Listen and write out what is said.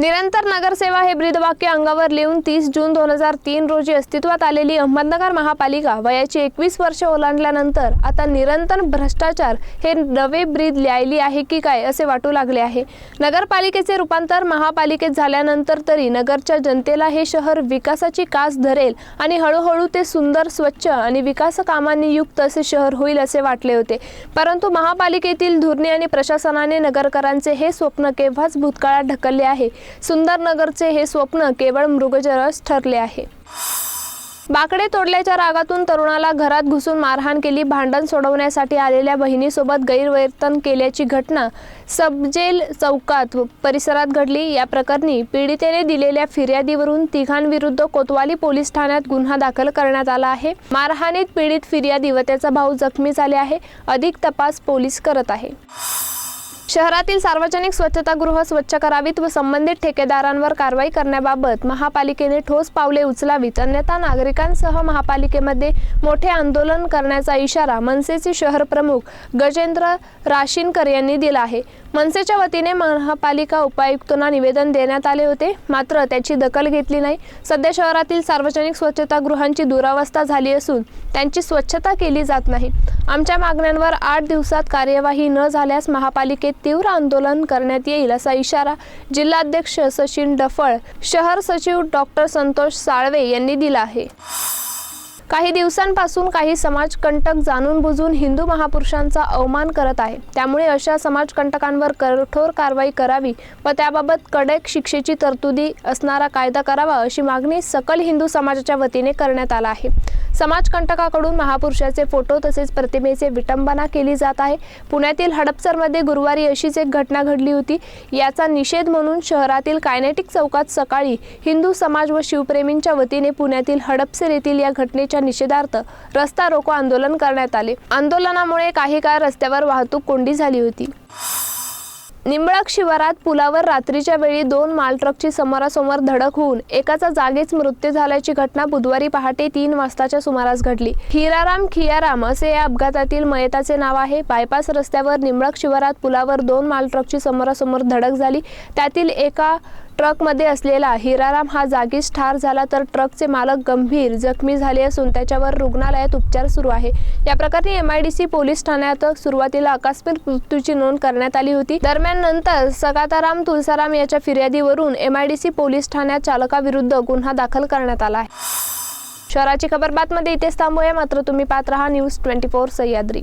निरंतर नगरसेवा हे ब्रीदवाक्य अंगावर लिहून तीस जून दोन हजार तीन रोजी अस्तित्वात आलेली अहमदनगर महापालिका वयाची एकवीस वर्ष ओलांडल्यानंतर आता निरंतर भ्रष्टाचार हे नवे ब्रीद लिहायली आहे की काय असे वाटू लागले आहे. नगरपालिकेचे रूपांतर महापालिकेत झाल्यानंतर तरी नगरच्या जनतेला हे शहर विकासाची कास धरेल आणि हळूहळू ते सुंदर स्वच्छ आणि विकास कामांनी युक्त असे शहर होईल असे वाटले होते. परंतु महापालिकेतील धुरणे आणि प्रशासनाने नगरकरांचे हे स्वप्न केव्हाच भूतकाळात ढकलले आहे. सुंदरनगरचे हे स्वप्न केवळ मृगजरस ठरले आहे. बाकडे तोडल्याच्या रागातून तरुणाला घरात घुसून मारहाण केली. भांडण सोडवण्यासाठी आलेल्या बहिणीसोबत गैरवर्तन केल्याची घटना सबजेल चौकात परिसरात घडली. या प्रकरणी पीडितेने दिलेल्या फिर्यादीवरून तिघांविरुद्ध कोतवाली पोलीस ठाण्यात गुन्हा दाखल करण्यात आला आहे. मारहाणीत पीडित फिर्यादी व त्याचा भाऊ जखमी झाले आहे. अधिक तपास पोलीस करत आहे. शहरातील सार्वजनिक स्वच्छतागृह स्वच्छ करावीत व संबंधित ठेकेदारांवर कारवाई करण्याबाबत महापालिकेने ठोस पावले उचलावीत. अन्यथा नागरिकांसह महापालिकेमध्ये मोठे आंदोलन करण्याचा इशारा मनसेचे शहर प्रमुख गजेंद्र राशीनकर यांनी दिला आहे. मनसेच्या वतीने महापालिका उपायुक्तांना निवेदन देण्यात आले होते. मात्र त्याची दखल घेतली नाही. सध्या शहरातील सार्वजनिक स्वच्छतागृहांची दुरावस्था झाली असून त्यांची स्वच्छता केली जात नाही. आमच्या मागण्यांवर आठ दिवसात कार्यवाही न झाल्यास महापालिकेत तीव्र आंदोलन करण्यात येईल असा इशारा जिल्हाध्यक्ष सचिन डफळ शहर सचिव डॉक्टर संतोष साळवे यांनी दिला आहे. काही दिवसांपासून काही समाजकंटक जाणून बुजून हिंदू महापुरुषांचा अवमान करत आहे त्यामुळे अशा समाजकंटकांवर कठोर कारवाई करावी व त्याबाबत कडक शिक्षेची तरतुदी असणारा कायदा करावा अशी मागणी सकल हिंदू समाजाच्या वतीने करण्यात आला आहे. समाजकंटकाकडून महापुरुषाचे फोटो तसेच प्रतिमेचे विटंबना केली जात आहे. पुण्यातील हडपसरमध्ये गुरुवारी अशीच एक घटना घडली होती. याचा निषेध म्हणून शहरातील कायनेटिक चौकात सकाळी हिंदू समाज व शिवप्रेमींच्या वतीने पुण्यातील हडपसर येथील या घटनेच्या निषेधार्थ रस्ता रोको आंदोलन करण्यात आले. आंदोलनामुळे काही काळ रस्त्यावर वाहतूक कोंडी झाली होती. निंबळक शिवारात पुलावर रात्रीच्या वेळी दोन मालट्रकची समोरासमोर धडक होऊन एकाचा जागीच मृत्यू झाल्याची घटना बुधवारी पहाटे तीन वाजताच्या सुमारास घडली. हिराराम खियाराम असे या अपघातातील मयताचे नाव आहे. बायपास रस्त्यावर निंबळक शिवारात पुलावर दोन मालट्रकची समोरासमोर धडक झाली. त्यातील एका ट्रकमध्ये असलेला हिराराम हा जागीच ठार झाला तर ट्रकचे मालक गंभीर जखमी झाले असून त्याच्यावर रुग्णालयात उपचार सुरू आहे. या प्रकरणी सी पोलीस ठाण्यात सुरुवातीला अकस्मित मृत्यूची नोंद करण्यात आली होती. दरम्यान नंतर सगाताराम तुलसाराम याच्या फिर्यादीवरून M I D C police ठाण्यात चालकाविरुद्ध गुन्हा दाखल करण्यात आला आहे. शहराची खबर बातमध्ये इथेच थांबूया. मात्र तुम्ही पात्र हा न्यूज ट्वेंटी फोर सह्याद्री.